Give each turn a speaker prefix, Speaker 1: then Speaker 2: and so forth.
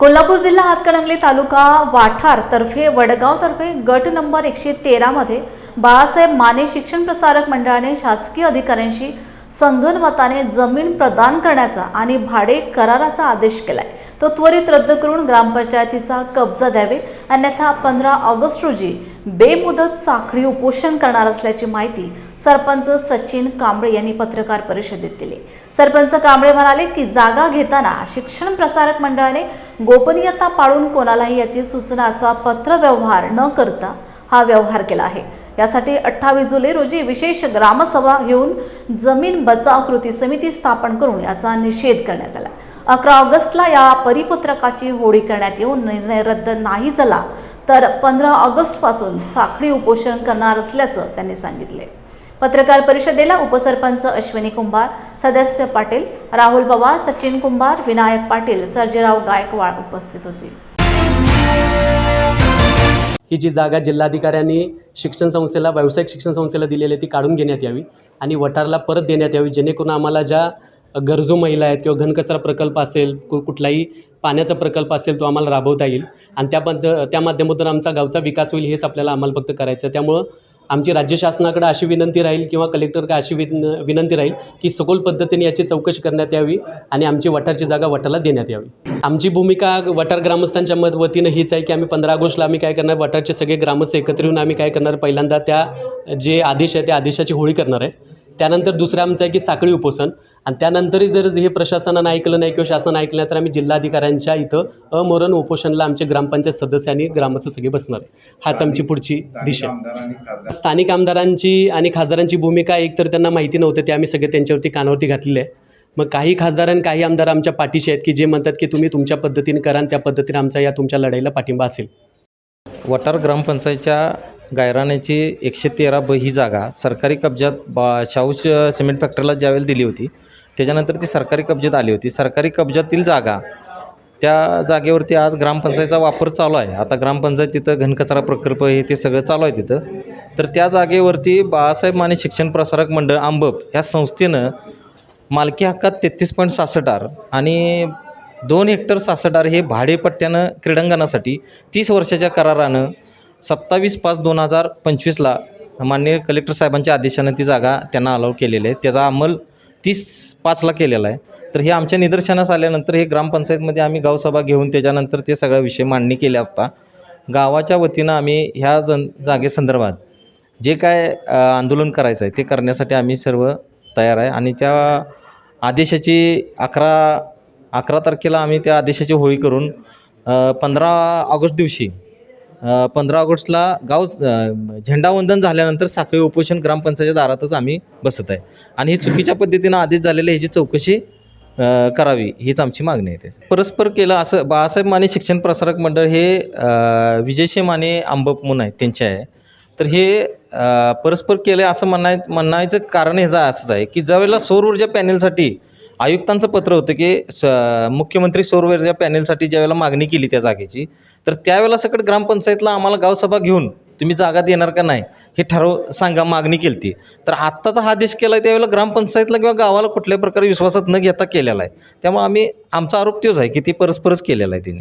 Speaker 1: कोल्हापूर जिल्हा हातकणंगले तालुका वाठार तर्फे वडगाव तर्फे गट नंबर एकशे तेरामध्ये बाळासाहेब माने शिक्षण प्रसारक मंडळाने शासकीय अधिकाऱ्यांशी संगनमताने जमीन प्रदान करण्याचा आणि भाडे कराराचा आदेश आहे तो त्वरित रद्द करून ग्रामपंचायतीचा कब्जा द्यावे. अन्यथा पंधरा ऑगस्ट रोजी बेमुदत साखळी उपोषण करणार असल्याची माहिती सरपंच सचिन कांबळे यांनी पत्रकार परिषदेत दिली. सरपंच कांबळे म्हणाले की जागा घेताना शिक्षण प्रसारक मंडळाने गोपनीयता पाळून कोणालाही याची सूचना अथवा पत्रव्यवहार न करता हा व्यवहार केला आहे. यासाठी अठ्ठावीस जुलै रोजी विशेष ग्रामसभा घेऊन जमीन बचाव कृती समिती स्थापन करून याचा निषेध करण्यात आला. अकरा ऑगस्टला या परिपत्रकाची होळी करण्यात येऊन निर्णय रद्द नाही झाला तर पंधरा ऑगस्टपासून साखळी उपोषण करणार असल्याचं त्यांनी सांगितले. पत्रकार परिषदेला उपसरपंच अश्विनी कुंभार सदस्य पाटील राहुल पवार सचिन कुंभार विनायक पाटील सर्जेराव गायकवाड उपस्थित होते.
Speaker 2: ही जी जागा जिल्हाधिकाऱ्यांनी शिक्षण संस्थेला व्यावसायिक शिक्षण संस्थेला दिलेली आहे ती काढून घेण्यात यावी आणि वठारला परत देण्यात यावी जेणेकरून आम्हाला ज्या गरजू महिला आहेत किंवा घनकचरा प्रकल्प असेल कु कुठलाही पाण्याचा प्रकल्प असेल तो आम्हाला राबवता येईल. आणि त्या पद्ध त्या माध्यमातून आमचा गावचा विकास होईल हेच आपल्याला आम्हाला फक्त करायचं आहे. त्यामुळं आमची राज्य शासनाकडे अशी विनंती राहील किंवा कलेक्टरकडे अशी विन विनंती राहील की सखोल पद्धतीने याची चौकशी करण्यात यावी आणि आमची वठारची जागा वटाला देण्यात यावी. आमची भूमिका वठार ग्रामस्थांच्या मत वतीनं हीच आहे की आम्ही पंधरा ऑगस्टला आम्ही काय करणार वठारचे सगळे ग्रामस्थ एकत्र येऊन आम्ही काय करणार पहिल्यांदा त्या जे आदेश आहे त्या आदेशाची होळी करणार आहे. त्यानंतर दुसरं आमचं आहे की साखळी उपोषण. आणि त्यानंतरही जर हे प्रशासनानं ऐकलं नाही किंवा शासन ऐकलं नाही तर आम्ही जिल्हाधिकाऱ्यांच्या इथं अमरण उपोषणला आमचे ग्रामपंचायत सदस्य आणि ग्रामस्थ सगळे बसणार आहे. हाच आमची पुढची दिशा स्थानिक आमदारांची आणि खासदारांची भूमिका एक तर त्यांना माहिती नव्हतं ते आम्ही सगळे त्यांच्यावरती कानावरती घातलेले आहे. मग काही खासदार आणि काही आमदार आमच्या पाठीशी आहेत की जे म्हणतात की तुम्ही तुमच्या पद्धतीने करा आणि त्या पद्धतीने आमचा या तुमच्या लढाईला पाठिंबा असेल.
Speaker 3: वटार ग्रामपंचायतच्या गायराण्याची एकशे तेरा ब ही जागा सरकारी कब्जात बा शाहू सिमेंट फॅक्टरीला ज्यावेळेला दिली होती त्याच्यानंतर ती सरकारी कब्जात आली होती. सरकारी कब्जातील जागा त्या जागेवरती आज ग्रामपंचायतचा वापर चालू आहे. आता ग्रामपंचायत तिथं घनकचरा प्रकल्प हे ते सगळं चालू आहे तिथं. तर त्या जागेवरती बाळासाहेब माने शिक्षण प्रसारक मंडळ आंबप ह्या संस्थेनं मालकी हक्कात तेहतीस पॉईंट सहासष्ट आर आणि दोन हेक्टर सहासष्ट आर हे भाडेपट्ट्यानं क्रीडांगणासाठी तीस वर्षाच्या करारानं सत्तावीस पाच दोन हजार पंचवीसला माननीय कलेक्टर साहेबांच्या आदेशानं ती जागा त्यांना अलाव केलेली आहे. त्याचा अंमल तीस पाचला केलेला आहे. तर हे आमच्या निदर्शनास आल्यानंतर हे ग्रामपंचायतमध्ये आम्ही गावसभा घेऊन त्याच्यानंतर ते सगळा विषय मांडणी केले असता गावाच्या वतीनं आम्ही ह्या जन जागेसंदर्भात जे काय आंदोलन करायचं आहे ते करण्यासाठी आम्ही सर्व तयार आहे. आणि त्या आदेशाची अकरा अकरा तारखेला आम्ही त्या आदेशाची होळी करून पंधरा ऑगस्ट दिवशी पंधरा ऑगस्टला गाव झेंडावंदन झाल्यानंतर साखळी उपोषण ग्रामपंचायत दारातच आम्ही बसत आहे. आणि ही चुकीच्या पद्धतीनं आधीच झालेली ह्याची चौकशी करावी हीच आमची मागणी आहे. त्याची परस्पर केलं असं बाळासाहेब माने शिक्षण प्रसारक मंडळ हे विजयशे विजयशी माने आंबप म्हणून आहेत त्यांचे आहे. तर हे परस्पर केलं आहे असं म्हणाय म्हणायचं कारण ह्याचं असंच आहे की ज्यावेळेला सौर ऊर्जा पॅनेलसाठी आयुक्तांचं पत्र होतं की स मुख्यमंत्री सौर ऊर्जा पॅनेलसाठी ज्यावेळेला मागणी केली त्या जागेची तर त्यावेळेला सकट ग्रामपंचायतला आम्हाला गावसभा घेऊन तुम्ही जागा देणार का नाही हे ठरव सांगा मागणी केली ती तर आत्ताचा हा आदेश केला आहे त्यावेळेला ग्रामपंचायतला किंवा गावाला कुठल्याही प्रकारे विश्वासात न घेता केलेला आहे. त्यामुळे आम्ही आमचा आरोप तोच आहे की ती परस्परच केलेला आहे त्यांनी.